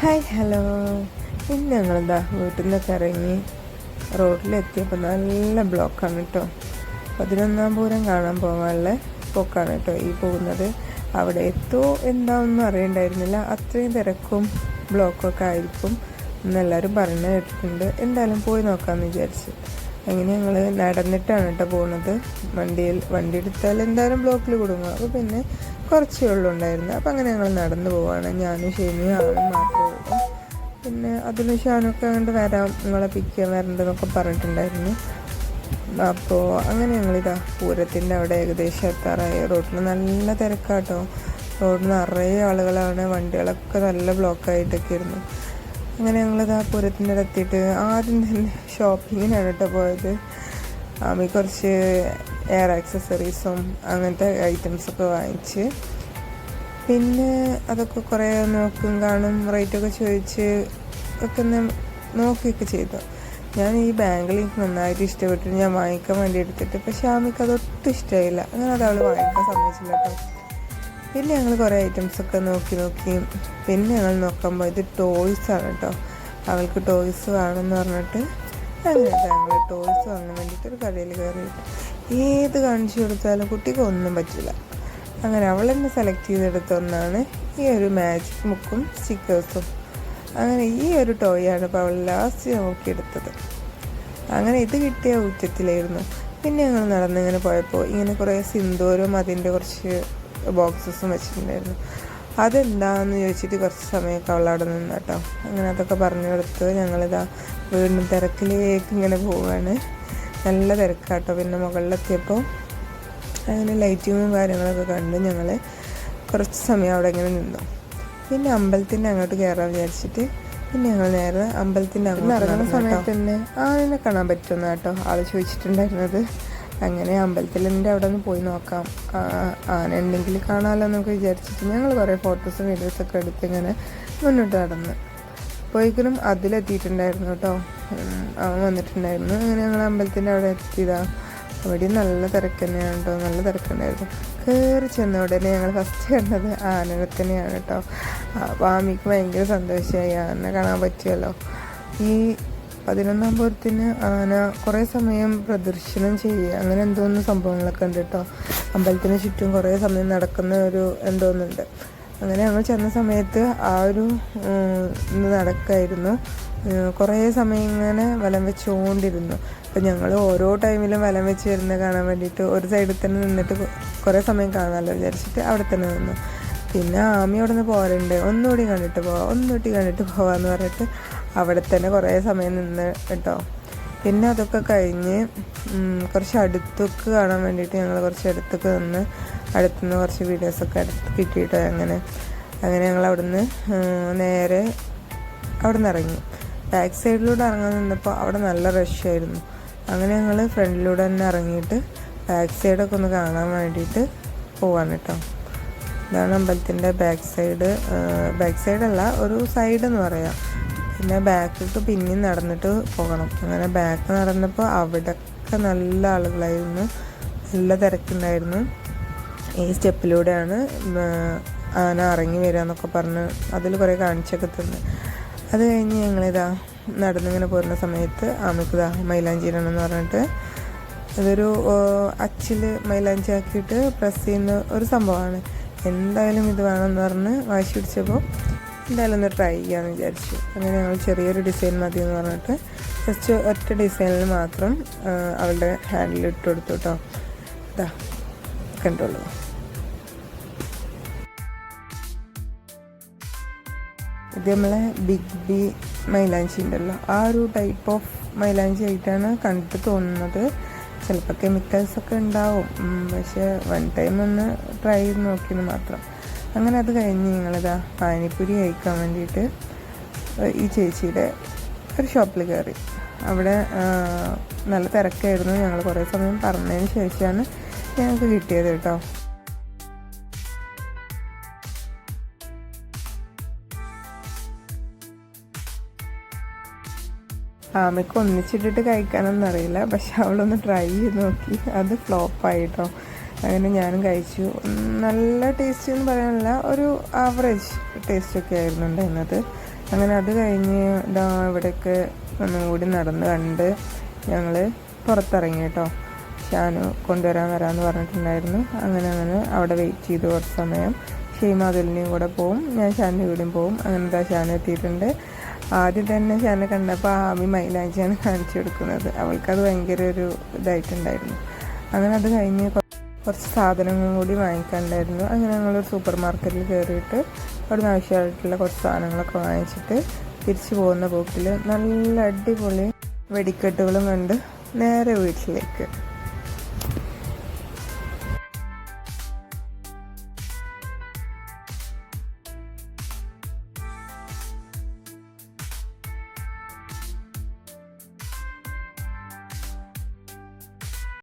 Hi hello. ഇന്ന് ഞങ്ങളെന്താ വീട്ടിൽ നിന്നൊക്കെ ഇറങ്ങി റോഡിലെത്തിയപ്പോൾ നല്ല ബ്ലോക്കാണ് കേട്ടോ. പതിനൊന്നാം പൂരം കാണാൻ പോകാനുള്ള പോക്കാണ് കേട്ടോ ഈ പോകുന്നത്. അവിടെ എത്തോ എന്താണെന്നും അറിയണ്ടായിരുന്നില്ല. അത്രയും തിരക്കും ബ്ലോക്കൊക്കെ ആയിരിക്കും. എന്നെല്ലാവരും പറഞ്ഞു കേട്ടിട്ടുണ്ട്. എന്തായാലും പോയി നോക്കാമെന്ന് വിചാരിച്ചു. അങ്ങനെ ഞങ്ങൾ നടന്നിട്ടാണ് കേട്ടോ പോകുന്നത് വണ്ടിയിൽ വണ്ടി എടുത്താൽ എന്തായാലും ബ്ലോക്കിൽ കൊടുക്കും അപ്പോൾ പിന്നെ കുറച്ചേ ഉള്ളൂ ഉണ്ടായിരുന്നു. അപ്പോൾ അങ്ങനെ ഞങ്ങൾ നടന്നു പോവാണ്. ഞാനും ഷെമിയും ആളും മാത്രമേ പിന്നെ അതിന് ഷാനൊക്കെ അങ്ങോട്ട് വരാം. നിങ്ങളെ പിക്ക് ചെയ്യാൻ വരണ്ടെന്നൊക്കെ പറഞ്ഞിട്ടുണ്ടായിരുന്നു. അപ്പോൾ അങ്ങനെ ഞങ്ങളിതാ പൂരത്തിന്റെ അവിടെ ഏകദേശം എത്താറായി. റോഡിൽ നല്ല തിരക്കാട്ടോ. റോഡിൽ നിറയെ ആളുകളാണ്. വണ്ടികളൊക്കെ നല്ല ബ്ലോക്കായിട്ടൊക്കെ ഇരുന്നു അങ്ങനെ ഞങ്ങളിതാ പൂരത്തിന്റെ അടുത്തിട്ട് ആദ്യം തന്നെ ഷോപ്പിങ്ങിനാണ് കേട്ടോ പോയത്. ആമി കുറച്ച് എയർ ആക്സസറീസും അങ്ങനത്തെ ഐറ്റംസൊക്കെ വാങ്ങിച്ച്. പിന്നെ അതൊക്കെ കുറേ നോക്കും കാണും റേറ്റൊക്കെ ചോദിച്ച് ഒക്കെ ഒന്ന് നോക്കുകയൊക്കെ ചെയ്തു. ഞാൻ ഈ ബാങ്കിൽ എനിക്ക് നന്നായിട്ട് ഇഷ്ടപ്പെട്ടിട്ട് ഞാൻ വാങ്ങിക്കാൻ വേണ്ടി എടുത്തിട്ട് പക്ഷേ ആമിക്ക് അതൊട്ടും ഇഷ്ടമായില്ല. അങ്ങനെ അത് അവൾ വാങ്ങിക്കാൻ സമ്മതിച്ചില്ല കേട്ടോ പിന്നെ ഞങ്ങൾ കുറേ ഐറ്റംസൊക്കെ നോക്കി നോക്കി. പിന്നെ ഞങ്ങൾ നോക്കുമ്പോൾ ഇത് ടോയ്സ് ആണ് കേട്ടോ അവൾക്ക് ടോയ്സ് വേണമെന്ന് പറഞ്ഞിട്ട് അങ്ങനെ ഞങ്ങൾ ടോയ്സ് വാങ്ങാൻ വേണ്ടിയിട്ട് ഒരു കടയിൽ കയറി. ഏത് കാണിച്ചു കൊടുത്താലും കുട്ടിക്ക് ഒന്നും പറ്റില്ല. അങ്ങനെ അവൾ തന്നെ സെലക്ട് ചെയ്തെടുത്ത ഒന്നാണ് ഈ ഒരു മാജിക് മുക്കും സ്റ്റിക്കേഴ്സും അങ്ങനെ ഈ ഒരു ടോയാണ് ഇപ്പോൾ അവൾ ലാസ്റ്റ് നോക്കിയെടുത്തത്. അങ്ങനെ ഇത് കിട്ടിയ ഊറ്റത്തിലായിരുന്നു. പിന്നെ ഞങ്ങൾ നടന്നിങ്ങനെ പോയപ്പോൾ ഇങ്ങനെ കുറേ സിന്ദൂരും അതിന്റെ കുറച്ച് ബോക്സസും വെച്ചിട്ടുണ്ടായിരുന്നു. അതെന്താന്ന് ചോദിച്ചിട്ട് കുറച്ച് സമയമൊക്കെ അവൾ അവിടെ നിന്ന് കേട്ടോ. അങ്ങനെ അതൊക്കെ പറഞ്ഞു കൊടുത്ത് ഞങ്ങളിതാ വീണ്ടും തിരക്കിലേക്ക് ഇങ്ങനെ പോവുകയാണ് നല്ല തിരക്കാട്ടോ. പിന്നെ മുകളിലെത്തിയപ്പോൾ അങ്ങനെ ലൈറ്റിങ്ങും കാര്യങ്ങളൊക്കെ കണ്ട് ഞങ്ങൾ കുറച്ച് സമയം അവിടെ ഇങ്ങനെ നിന്നു. പിന്നെ അമ്പലത്തിന്റെ അങ്ങോട്ട് കയറാൻ വിചാരിച്ചിട്ട് പിന്നെ ഞങ്ങൾ നേരെ അമ്പലത്തിന്റെ അങ്ങോട്ട് ഇറങ്ങുന്ന സമയത്ത് തന്നെ ആനെ കാണാൻ പറ്റുമെന്ന് കേട്ടോ ആൾ ചോദിച്ചിട്ടുണ്ടായിരുന്നത്. അങ്ങനെ അമ്പലത്തിലിന്റെ അവിടെ ഒന്ന് പോയി നോക്കാം. ആന ഉണ്ടെങ്കിൽ കാണാമല്ലോ എന്നൊക്കെ വിചാരിച്ചിട്ട് ഞങ്ങൾ കുറേ ഫോട്ടോസും വീഡിയോസൊക്കെ എടുത്ത് ഇങ്ങനെ മുന്നോട്ട് നടന്ന്. പോയിക്കലും അതിലെത്തിയിട്ടുണ്ടായിരുന്നു കേട്ടോ അവൻ വന്നിട്ടുണ്ടായിരുന്നു. അങ്ങനെ ഞങ്ങൾ അമ്പലത്തിന്റെ അവിടെ എത്തിയതാ. അവിടെ നല്ല തിരക്ക് തന്നെയാണ് കേട്ടോ നല്ല തിരക്കുണ്ടായിരുന്നു. കയറി ചെന്ന ഉടനെ ഞങ്ങൾ ഫസ്റ്റ് കണ്ടത് ആനനെ തന്നെയാണ് കേട്ടോ ആമിക്ക് ഭയങ്കര സന്തോഷമായി. ആന കാണാൻ പറ്റുമല്ലോ ഈ പതിനൊന്നാം പൂരത്തിന് ആന കുറേ സമയം പ്രദർശനം ചെയ്യുക. അങ്ങനെ എന്തോന്ന് സംഭവങ്ങളൊക്കെ ഉണ്ട് കേട്ടോ അമ്പലത്തിന് ചുറ്റും കുറേ സമയം നടക്കുന്ന ഒരു എന്തോന്നുണ്ട്. അങ്ങനെ ഞങ്ങൾ ചെന്ന സമയത്ത് ആ ഒരു ഇത് നടക്കായിരുന്നു. കുറേ സമയം ഇങ്ങനെ വലം വെച്ചുകൊണ്ടിരുന്നു അപ്പം ഞങ്ങൾ ഓരോ ടൈമിലും വലം വെച്ച് വരുന്നത് കാണാൻ വേണ്ടിയിട്ട് ഒരു സൈഡിൽ തന്നെ നിന്നിട്ട് കുറേ സമയം കാണാമല്ലോ വിചാരിച്ചിട്ട് അവിടെ തന്നെ നിന്നു. പിന്നെ ആമി അവിടെ നിന്ന് പോരണ്ടേ. ഒന്നുകൂടി കണ്ടിട്ട് പോവാം. ഒന്നുകൂടി കണ്ടിട്ട് പോവാന്ന് പറഞ്ഞിട്ട് അവിടെ തന്നെ കുറേ സമയം നിന്ന് കേട്ടോ. പിന്നെ അതൊക്കെ കഴിഞ്ഞ് കുറച്ച് അടുത്തൊക്കെ കാണാൻ വേണ്ടിയിട്ട് ഞങ്ങൾ കുറച്ച് അടുത്തൊക്കെ നിന്ന് അടുത്തുനിന്ന് കുറച്ച് വീഡിയോസൊക്കെ അടുത്ത് കിട്ടിയിട്ടോ അങ്ങനെ. അങ്ങനെ ഞങ്ങൾ അവിടുന്ന് നേരെ അവിടെ നിന്ന് ഇറങ്ങി. ബാക്ക് സൈഡിലൂടെ ഇറങ്ങാൻ നിന്നപ്പോൾ അവിടെ നല്ല റഷായിരുന്നു അങ്ങനെ ഞങ്ങൾ ഫ്രണ്ടിലൂടെ തന്നെ ഇറങ്ങിയിട്ട് ബാക്ക് സൈഡൊക്കെ ഒന്ന് കാണാൻ വേണ്ടിയിട്ട് പോവാണ് കേട്ടോ. ഇതാണ് അമ്പലത്തിന്റെ ബാക്ക് സൈഡ് ബാക്ക് സൈഡല്ല ഒരു സൈഡ് എന്ന് പറയാം. പിന്നെ ബാക്കിലേക്ക് പിന്നെയും നടന്നിട്ട് പോകണം. അങ്ങനെ ബാക്ക് നടന്നപ്പോൾ അവിടെയൊക്കെ നല്ല ആളുകളായിരുന്നു. നല്ല തിരക്കുണ്ടായിരുന്നു. ഈ സ്റ്റെപ്പിലൂടെയാണ് ആന ഇറങ്ങി വരിക എന്നൊക്കെ പറഞ്ഞ് അതിൽ കുറേ കാണിച്ചൊക്കെ തന്നു. അത് കഴിഞ്ഞ് ഞങ്ങളിതാ നടന്നിങ്ങനെ പോരുന്ന സമയത്ത് ആമയ്ക്കിതാ മൈലാഞ്ചിരണമെന്ന് പറഞ്ഞിട്ട് അതൊരു അച്ചിൽ മൈലാഞ്ചി ആക്കിയിട്ട് പ്രസ് ചെയ്യുന്ന ഒരു സംഭവമാണ്. എന്തായാലും ഇത് വേണമെന്ന് പറഞ്ഞ് വാശി പിടിച്ചപ്പോൾ എന്തായാലും ഒന്ന് ട്രൈ ചെയ്യാമെന്ന് വിചാരിച്ചു. അങ്ങനെ ഞങ്ങൾ ചെറിയൊരു ഡിസൈൻ മതി എന്ന് പറഞ്ഞിട്ട് ജസ്റ്റ് ഒറ്റ ഡിസൈനിൽ മാത്രം അവളുടെ ഹാൻഡിൽ ഇട്ട് കൊടുത്തു കേട്ടോ ഇതാ കണ്ടോളൂ. ഇത് നമ്മളെ ബിഗ് ബി മൈലാഞ്ചി ഉണ്ടല്ലോ. ആ ഒരു ടൈപ്പ് ഓഫ് മൈലാഞ്ചി ആയിട്ടാണ് കണ്ടിട്ട് തോന്നുന്നത്. ചിലപ്പോൾ കെമിക്കൽസ് ഒക്കെ ഉണ്ടാവും. പക്ഷേ വൺ ടൈം ഒന്ന് ട്രൈ ചെയ്ത് നോക്കിയെന്ന് മാത്രം. അങ്ങനെ അത് കഴിഞ്ഞ് ഞങ്ങളിതാ പാനിപ്പൂരി കഴിക്കാൻ വേണ്ടിയിട്ട് ഈ ചേച്ചിയുടെ ഒരു ഷോപ്പിൽ കയറി. അവിടെ നല്ല തിരക്കായിരുന്നു. ഞങ്ങൾ കുറേ സമയം പറഞ്ഞതിന് ശേഷമാണ് ഞങ്ങൾക്ക് കിട്ടിയത് കേട്ടോ. ആമയ്ക്ക് ഒന്നിച്ചിട്ടിട്ട് കഴിക്കാനൊന്നും അറിയില്ല. പക്ഷെ അവളൊന്ന് ട്രൈ ചെയ്ത് നോക്കി. അത് ഫ്ലോപ്പായിട്ടോ അങ്ങനെ ഞാനും കഴിച്ചു. നല്ല ടേസ്റ്റ് എന്ന് പറയാനല്ല ഒരു ആവറേജ് ടേസ്റ്റ് ഒക്കെ ആയിരുന്നു ഉണ്ടായിരുന്നത്. അങ്ങനെ അത് കഴിഞ്ഞ് ഇതാ ഇവിടെയൊക്കെ ഒന്നും കൂടി നടന്ന് കണ്ട് ഞങ്ങൾ പുറത്തിറങ്ങി കേട്ടോ. ഷാനു കൊണ്ടുവരാൻ വരാമെന്ന് പറഞ്ഞിട്ടുണ്ടായിരുന്നു. അങ്ങനെ അങ്ങനെ അവിടെ വെയിറ്റ് ചെയ്തു കുറച്ച് സമയം. ഷീമ അതിലിനെയും കൂടെ പോവും ഞാൻ ഷാന്റെ കൂടെയും പോവും. അങ്ങനെ ഇതാ ഷാൻ എത്തിയിട്ടുണ്ട്. ആദ്യം തന്നെ ഷാനെ കണ്ടപ്പോൾ ആമി മൈലാഞ്ചിയാണ് കാണിച്ചു കൊടുക്കുന്നത്. അവൾക്കത് ഭയങ്കര ഒരു ഇതായിട്ടുണ്ടായിരുന്നു. അങ്ങനെ അത് കഴിഞ്ഞ് കുറച്ച് സാധനങ്ങളും കൂടി വാങ്ങിക്കാനുണ്ടായിരുന്നു. അങ്ങനെ ഞങ്ങളൊരു സൂപ്പർ മാർക്കറ്റിൽ കയറിയിട്ട് അവിടുന്ന് ആവശ്യമായിട്ടുള്ള കുറച്ച് സാധനങ്ങളൊക്കെ വാങ്ങിച്ചിട്ട് തിരിച്ചു പോകുന്ന പോക്കിൽ നല്ല അടിപൊളി വെടിക്കെട്ടുകളും കണ്ട് നേരെ വീട്ടിലേക്ക്.